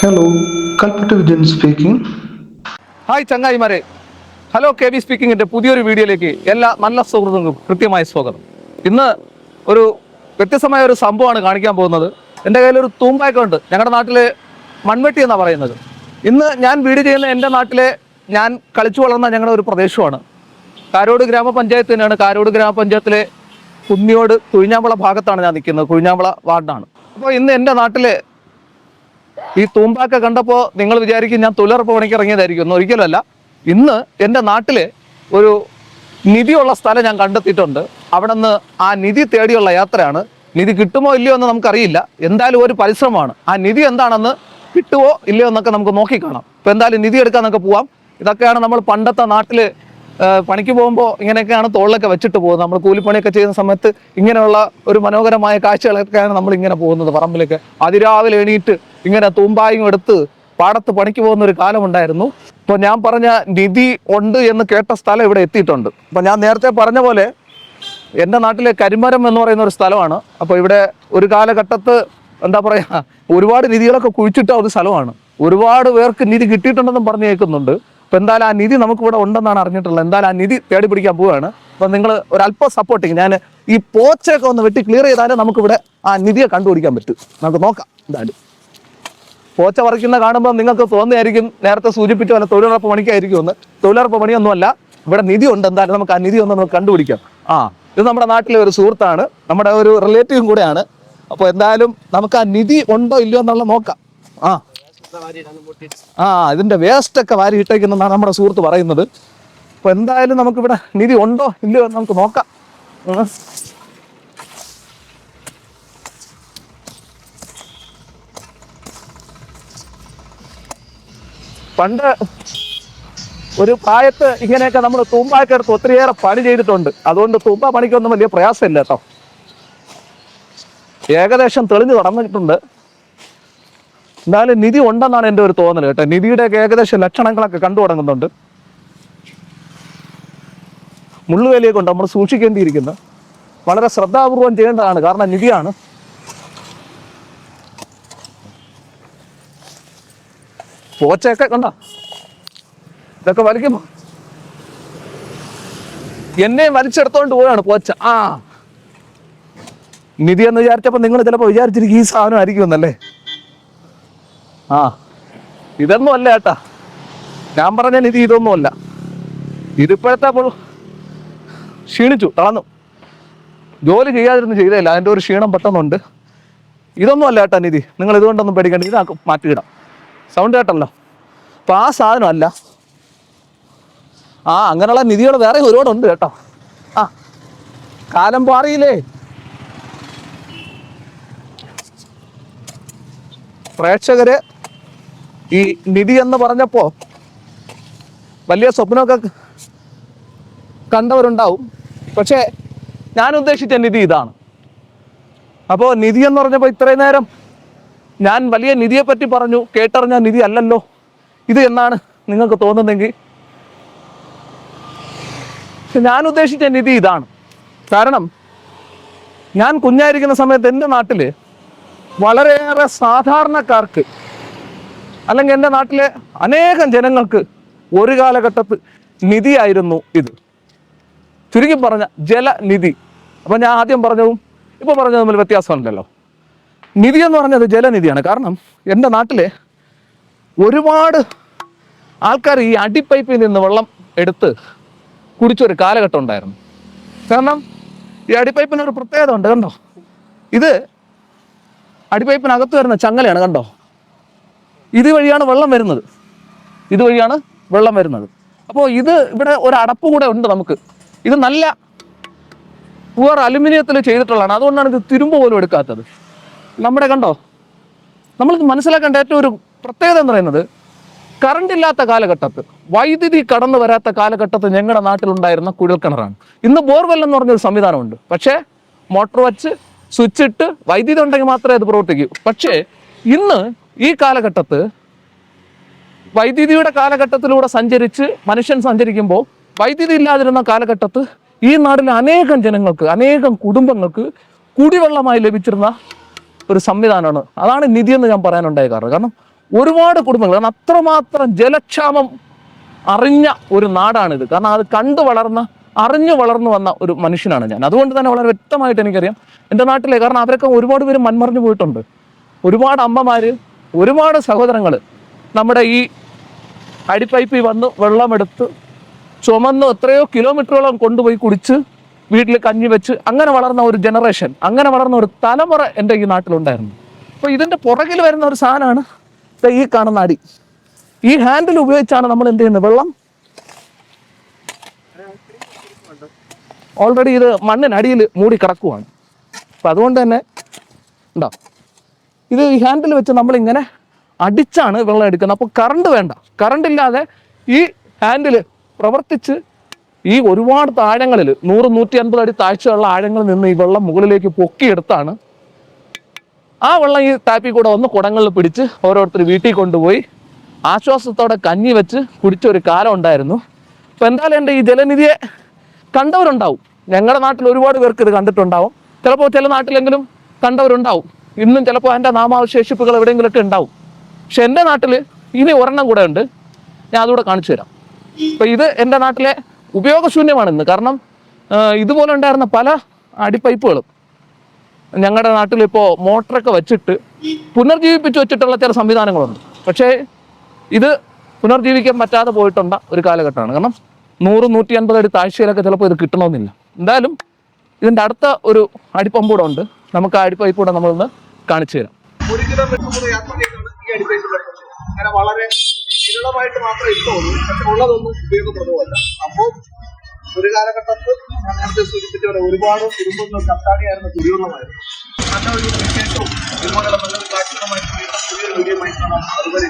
Hello Kalpetta Vijayan speaking hi ചങ്ങായിമാരെ. Hello K V സ്പീക്കിങ്ങിന്റെ പുതിയൊരു വീഡിയോയിലേക്ക് എല്ലാ നല്ല സുഹൃത്തുക്കൾക്കും കൃത്യമായ സ്വാഗതം. ഇന്ന് ഒരു വ്യത്യസ്തമായ ഒരു സംഭവമാണ് കാണിക്കാൻ പോകുന്നത്. എന്റെ കയ്യിൽ ഒരു തൂമ്പായൊക്കെ ഉണ്ട്. ഞങ്ങളുടെ നാട്ടിലെ മൺവെട്ടി എന്നാണ് പറയുന്നത്. ഇന്ന് ഞാൻ വീഡിയോ ചെയ്യുന്ന എന്റെ നാട്ടിലെ ഞാൻ കളിച്ചു വളർന്ന ഞങ്ങളുടെ ഒരു പ്രദേശമാണ്. കാരോട് ഗ്രാമപഞ്ചായത്ത് തന്നെയാണ്. കാരോട് ഗ്രാമപഞ്ചായത്തിലെ കുന്നിയോട് കുഴിഞ്ഞാമ്പള ഭാഗത്താണ് ഞാൻ നിൽക്കുന്നത്. കുഴിഞ്ഞാമ്പള വാർഡാണ്. അപ്പോൾ ഇന്ന് എന്റെ നാട്ടിലെ ഈ തൂമ്പാക്ക കണ്ടപ്പോൾ നിങ്ങൾ വിചാരിക്കും ഞാൻ തൊഴിലുറപ്പ് പണിക്ക് ഇറങ്ങിയതായിരിക്കും ഒന്നും ഒരിക്കലല്ല ഇന്ന് എന്റെ നാട്ടിൽ ഒരു നിധിയുള്ള സ്ഥലം ഞാൻ കണ്ടെത്തിയിട്ടുണ്ട്. അവിടെ നിന്ന് ആ നിധി തേടിയുള്ള യാത്രയാണ്. നിധി കിട്ടുമോ ഇല്ലയോ എന്ന് നമുക്കറിയില്ല. എന്തായാലും ഒരു പരിശ്രമമാണ്. ആ നിധി എന്താണെന്ന് കിട്ടുമോ ഇല്ലയോ എന്നൊക്കെ നമുക്ക് നോക്കിക്കാണാം ഇപ്പം എന്തായാലും നിധി എടുക്കാൻ നമുക്ക് പോവാം. ഇതൊക്കെയാണ് നമ്മൾ പണ്ടത്തെ നാട്ടിൽ പണിക്ക് പോകുമ്പോൾ ഇങ്ങനെയൊക്കെയാണ് തോളിലൊക്കെ വെച്ചിട്ട് പോകുന്നത്. നമ്മൾ കൂലിപ്പണിയൊക്കെ ചെയ്യുന്ന സമയത്ത് ഇങ്ങനെയുള്ള ഒരു മനോഹരമായ കാഴ്ചകളൊക്കെയാണ് നമ്മൾ ഇങ്ങനെ പോകുന്നത് പറമ്പിലൊക്കെ. അതിരാവിലെ എണീറ്റ് ഇങ്ങനെ തൂമ്പായും എടുത്ത് പാടത്ത് പണിക്ക് പോകുന്ന ഒരു കാലമുണ്ടായിരുന്നു. അപ്പോൾ ഞാൻ പറഞ്ഞ നിധി ഉണ്ട് എന്ന് കേട്ട സ്ഥലം ഇവിടെ എത്തിയിട്ടുണ്ട്. അപ്പോൾ ഞാൻ നേരത്തെ പറഞ്ഞ പോലെ എന്റെ നാട്ടിലെ കരിമരം എന്ന് പറയുന്ന ഒരു സ്ഥലമാണ്. അപ്പോൾ ഇവിടെ ഒരു കാലഘട്ടത്ത് എന്താ പറയുക ഒരുപാട് നിധികളൊക്കെ കുഴിച്ചിട്ട ഒരു സ്ഥലമാണ്. ഒരുപാട് പേർക്ക് നിധി കിട്ടിയിട്ടുണ്ടെന്നും പറഞ്ഞു കേൾക്കുന്നുണ്ട്. അപ്പോൾ എന്തായാലും ആ നിധി നമുക്ക് ഇവിടെ ഉണ്ടെന്നാണ് അറിഞ്ഞിട്ടുള്ളത്. എന്തായാലും ആ നിധി തേടി പിടിക്കാൻ പോവുകയാണ്. അപ്പോൾ നിങ്ങൾ ഒരല്പം സപ്പോർട്ടിങ് ഞാൻ ഈ പോച്ചയൊക്കെ ഒന്ന് വെട്ടി ക്ലിയർ ചെയ്താലേ നമുക്കിവിടെ ആ നിധിയെ കണ്ടുപിടിക്കാൻ പറ്റും. നമുക്ക് നോക്കാം. എന്തായാലും. പോച്ച പറിക്കുന്ന കാണുമ്പോൾ നിങ്ങൾക്ക് തോന്നിയായിരിക്കും നേരത്തെ സൂചിപ്പിച്ച പോലെ തൊഴിലുറപ്പ് പണിക്കായിരിക്കും ഒന്ന് തൊഴിലുറപ്പ് പണിയൊന്നുമല്ല ഇവിടെ നിധി ഉണ്ട് എന്തായാലും നമുക്ക് ആ നിധി ഒന്ന് നമുക്ക് കണ്ടുപിടിക്കാം. ആ ഇത് നമ്മുടെ നാട്ടിലെ ഒരു സുഹൃത്താണ് നമ്മുടെ ഒരു റിലേറ്റീവും കൂടെയാണ്. അപ്പോൾ എന്തായാലും നമുക്ക് ആ നിധി ഉണ്ടോ ഇല്ലയോ എന്നുള്ള നോക്കാം. ആ. ആ ഇതിന്റെ വേസ്റ്റ് ഒക്കെ വാരി ഇട്ടേക്കുന്നെന്നാണ് നമ്മുടെ സുഹൃത്ത് പറയുന്നത്. അപ്പോൾ എന്തായാലും നമുക്കിവിടെ നിധി ഉണ്ടോ ഇല്ലയോ എന്ന് നമുക്ക് നോക്കാം. പണ്ട് ഒരു പ്രായത്ത് ഇങ്ങനെയൊക്കെ നമ്മൾ തൂമ്പായൊക്കെ എടുത്ത് ഒത്തിരിയേറെ പണി ചെയ്തിട്ടുണ്ട്. അതുകൊണ്ട് തൂമ്പ പണിക്കൊന്നും വലിയ പ്രയാസമില്ല കേട്ടോ. ഏകദേശം തെളിഞ്ഞു തുടങ്ങിയിട്ടുണ്ട് എന്തായാലും നിധി ഉണ്ടെന്നാണ് എന്റെ ഒരു തോന്നൽ കേട്ടോ. നിധിയുടെയൊക്കെ ഏകദേശം ലക്ഷണങ്ങളൊക്കെ കണ്ടു തുടങ്ങുന്നുണ്ട്. മുള്ളുവേലിയൊക്കെ കൊണ്ട് നമ്മൾ സൂക്ഷിക്കേണ്ടിയിരിക്കുന്നു. വളരെ ശ്രദ്ധാപൂർവം ചെയ്യേണ്ടതാണ്. കാരണം നിധിയാണ് പോച്ചയൊക്കെ കണ്ട? ഇതൊക്കെ വലിക്കുമ്പോ. എന്നെയും വലിച്ചെടുത്തോണ്ട് പോവാണ് പോച്ച. ആ. നിധി എന്ന് വിചാരിച്ചപ്പോ നിങ്ങൾ ചിലപ്പോ വിചാരിച്ചിരിക്കും ഈ സാധനം ആയിരിക്കുമെന്നല്ലേ ആ. ഇതൊന്നും അല്ല ഏട്ടാ. ഞാൻ പറഞ്ഞ നിധി ഇതൊന്നും അല്ല. ഇതിപ്പോഴത്തെ അപ്പോൾ ക്ഷീണിച്ചു തളർന്നു. ജോലി ചെയ്യാതിരുന്ന് ചെയ്തേല അതിന്റെ ഒരു ക്ഷീണം പെട്ടെന്നുണ്ട്. ഇതൊന്നും അല്ല ഏട്ടാ നിധി. നിങ്ങൾ ഇതുകൊണ്ടൊന്നും പേടിക്കണ്ട. ഇതാക്കും മാറ്റിയിടാം. സൗണ്ട് കേട്ടല്ലോ. അപ്പം ആ സാധനം അല്ല. ആ അങ്ങനെയുള്ള നിധികൾ വേറെ ഒരുപാടുണ്ട് കേട്ടോ. ആ കാലം പാറിയില്ലേ പ്രേക്ഷകര് ഈ നിധി എന്ന് പറഞ്ഞപ്പോ വലിയ സ്വപ്നമൊക്കെ കണ്ടവരുണ്ടാവും. പക്ഷേ ഞാൻ ഉദ്ദേശിച്ച നിധി ഇതാണ്. അപ്പോൾ നിധി എന്ന് പറഞ്ഞപ്പോൾ ഇത്രയും നേരം ഞാൻ വലിയ നിധിയെ പറ്റി പറഞ്ഞു കേട്ടറിഞ്ഞ നിധി അല്ലല്ലോ. ഇത് എന്നാണ് നിങ്ങൾക്ക് തോന്നുന്നെങ്കിൽ? ഞാൻ ഉദ്ദേശിച്ച നിധി ഇതാണ്. കാരണം ഞാൻ കുഞ്ഞായിരിക്കുന്ന സമയത്ത് എന്റെ നാട്ടിൽ വളരെയേറെ സാധാരണക്കാർക്ക് അല്ലെങ്കിൽ എന്റെ നാട്ടിലെ അനേകം ജനങ്ങൾക്ക് ഒരു കാലഘട്ടത്ത് നിധിയായിരുന്നു ഇത്. ചുരുക്കി പറഞ്ഞ ജലനിധി. അപ്പം ഞാൻ ആദ്യം പറഞ്ഞതും ഇപ്പോൾ പറഞ്ഞതും തമ്മിൽ വ്യത്യാസമുണ്ടല്ലോ. നിധി എന്ന് പറഞ്ഞത് ജലനിധിയാണ്. കാരണം എന്റെ നാട്ടിലെ ഒരുപാട് ആൾക്കാർ ഈ അടിപ്പൈപ്പിൽ നിന്ന് വെള്ളം എടുത്ത് കുടിച്ചൊരു കാലഘട്ടം ഉണ്ടായിരുന്നു. കാരണം ഈ അടിപ്പൈപ്പിന് ഒരു പ്രത്യേകത ഉണ്ട്. കണ്ടോ? ഇത് അടിപ്പൈപ്പിനകത്ത് വരുന്ന ചങ്ങലയാണ്. കണ്ടോ? ഇത് വഴിയാണ് വെള്ളം വരുന്നത്. ഇതുവഴിയാണ് വെള്ളം വരുന്നത്. അപ്പോൾ ഇത് ഇവിടെ ഒരു അടപ്പ് കൂടെ ഉണ്ട് നമുക്ക്. ഇത് നല്ല പുവർ അലുമിനിയത്തിൽ ചെയ്തിട്ടുള്ളതാണ്. അതുകൊണ്ടാണ് ഇത് തിരുമ്പ് പോലും എടുക്കാത്തത്. നമ്മുടെ കണ്ടോ? നമ്മൾ മനസ്സിലാക്കേണ്ട ഏറ്റവും ഒരു പ്രത്യേകത എന്ന് പറയുന്നത് കറണ്ട് ഇല്ലാത്ത കാലഘട്ടത്ത് വൈദ്യുതി കടന്നു വരാത്ത കാലഘട്ടത്ത് ഞങ്ങളുടെ നാട്ടിലുണ്ടായിരുന്ന കുഴൽക്കിണറാണ്. ഇന്ന് ബോർവെൽ എന്ന് പറഞ്ഞൊരു സംവിധാനമുണ്ട്. പക്ഷേ മോട്ടോർ വച്ച് സ്വിച്ച് ഇട്ട് വൈദ്യുതി ഉണ്ടെങ്കിൽ മാത്രമേ അത് പ്രവർത്തിക്കൂ. പക്ഷേ ഇന്ന് ഈ കാലഘട്ടത്ത് വൈദ്യുതിയുടെ കാലഘട്ടത്തിലൂടെ സഞ്ചരിച്ച് മനുഷ്യൻ സഞ്ചരിക്കുമ്പോൾ വൈദ്യുതി ഇല്ലാതിരുന്ന കാലഘട്ടത്ത് ഈ നാട്ടിലെ അനേകം ജനങ്ങൾക്ക് അനേകം കുടുംബങ്ങൾക്ക് കുടിവെള്ളമായി ലഭിച്ചിരുന്ന ഒരു സംവിധാനമാണ്. അതാണ് നിധി എന്ന് ഞാൻ പറയാനുണ്ടായ കാരണം. കാരണം ഒരുപാട് കുടുംബങ്ങൾ കാരണം അത്രമാത്രം ജലക്ഷാമം അറിഞ്ഞ ഒരു നാടാണിത്. കാരണം അത് കണ്ടു വളർന്ന അറിഞ്ഞു വളർന്നു വന്ന ഒരു മനുഷ്യനാണ് ഞാൻ. അതുകൊണ്ട് തന്നെ വളരെ വ്യക്തമായിട്ട് എനിക്കറിയാം എന്റെ നാട്ടിലെ കാരണം അവരൊക്കെ ഒരുപാട് പേര് മൺമറിഞ്ഞു പോയിട്ടുണ്ട്. ഒരുപാട് അമ്മമാര് ഒരുപാട് സഹോദരങ്ങൾ നമ്മുടെ ഈ അടിപ്പൈപ്പിൽ വന്ന് വെള്ളമെടുത്ത് ചുമന്ന് എത്രയോ കിലോമീറ്ററോളം കൊണ്ടുപോയി കുടിച്ച് വീട്ടിൽ കഞ്ഞി വെച്ച് അങ്ങനെ വളർന്ന ഒരു ജനറേഷൻ അങ്ങനെ വളർന്ന ഒരു തലമുറ എന്റെ ഈ നാട്ടിലുണ്ടായിരുന്നു. അപ്പോൾ ഇതിന്റെ പുറകിൽ വരുന്ന ഒരു സാധനമാണ് ഈ കാണുന്ന അടി. ഈ ഹാൻഡിൽ ഉപയോഗിച്ചാണ് നമ്മൾ എന്ത് ചെയ്യുന്നത്? വെള്ളം? ഓൾറെഡി ഇത് മണ്ണിനടിയിൽ മൂടി കിടക്കുവാണ്. അപ്പം അതുകൊണ്ട് തന്നെ ഉണ്ടോ? ഇത് ഈ ഹാൻഡിൽ വെച്ച് നമ്മളിങ്ങനെ അടിച്ചാണ് വെള്ളം എടുക്കുന്നത്. അപ്പോൾ കറണ്ട് വേണ്ട. കറണ്ട് ഇല്ലാതെ ഈ ഹാൻഡിൽ പ്രവർത്തിച്ച് ഈ ഒരുപാട് താഴങ്ങളിൽ നൂറ് നൂറ്റി അൻപത് അടി താഴ്ചയുള്ള ആഴങ്ങളിൽ നിന്ന് ഈ വെള്ളം മുകളിലേക്ക് പൊക്കിയെടുത്താണ്. ആ വെള്ളം ഈ ടാപ്പിൽ കൂടെ ഒന്ന് കുടങ്ങളിൽ പിടിച്ച് ഓരോരുത്തർ വീട്ടിൽ കൊണ്ടുപോയി ആശ്വാസത്തോടെ കഞ്ഞി വെച്ച് കുടിച്ച ഒരു കാലം ഉണ്ടായിരുന്നു. അപ്പം എന്തായാലും എന്റെ ഈ ജലനിധിയെ കണ്ടവരുണ്ടാവും. ഞങ്ങളുടെ നാട്ടിൽ ഒരുപാട് പേർക്ക് ഇത് കണ്ടിട്ടുണ്ടാവും. ചിലപ്പോൾ ചില നാട്ടിലെങ്കിലും കണ്ടവരുണ്ടാവും. ഇന്നും ചിലപ്പോൾ അതിന്റെ നാമാവശേഷിപ്പുകൾ എവിടെയെങ്കിലുമൊക്കെ ഉണ്ടാവും. പക്ഷെ എന്റെ നാട്ടിൽ ഇനി ഒരെണ്ണം കൂടെ ഉണ്ട്. ഞാൻ അതുകൂടെ കാണിച്ചു തരാം. അപ്പം ഇത് എന്റെ നാട്ടിലെ ഉപയോഗശൂന്യമാണ് ഇന്ന് കാരണം ഇതുപോലെ ഉണ്ടായിരുന്ന പല അടിപ്പൈപ്പുകളും ഞങ്ങളുടെ നാട്ടിൽ ഇപ്പോൾ മോട്ടറൊക്കെ വെച്ചിട്ട് പുനർജീവിപ്പിച്ച് വെച്ചിട്ടുള്ള ചില സംവിധാനങ്ങളുണ്ട്. പക്ഷേ ഇത് പുനർജീവിക്കാൻ പറ്റാതെ പോയിട്ടുള്ള ഒരു കാലഘട്ടമാണ്. കാരണം നൂറ് നൂറ്റി അൻപത് അടി താഴ്ചയിലൊക്കെ ചിലപ്പോൾ ഇത് കിട്ടണമെന്നില്ല. എന്തായാലും ഇതിന്റെ അടുത്ത ഒരു അടിപ്പമ്പ് കൂടെ ഉണ്ട്. നമുക്ക് ആ അടിപ്പൈപ്പ് കൂടെ നമ്മളൊന്ന് കാണിച്ചു തരാം. ഒരു കിലോമീറ്റർ യാത്ര ചെയ്തുകൊണ്ട് ഈ അങ്ങനെ വളരെ വിരളമായിട്ട് മാത്രമേ ഇഷ്ടമുള്ളൂ പക്ഷെ ഉള്ളതൊന്നും ഉപയോഗപ്രദമല്ല. നേരത്തെ സൂചിപ്പിച്ചവരെ ഒരുപാട് കുടുംബങ്ങൾ കത്താടിയായിരുന്ന കുടിവെള്ളമായിരുന്നു നല്ല ഒരു വിശേഷവും പുതിയൊരു വീഡിയോ ആയിട്ടാണ് അതുവരെ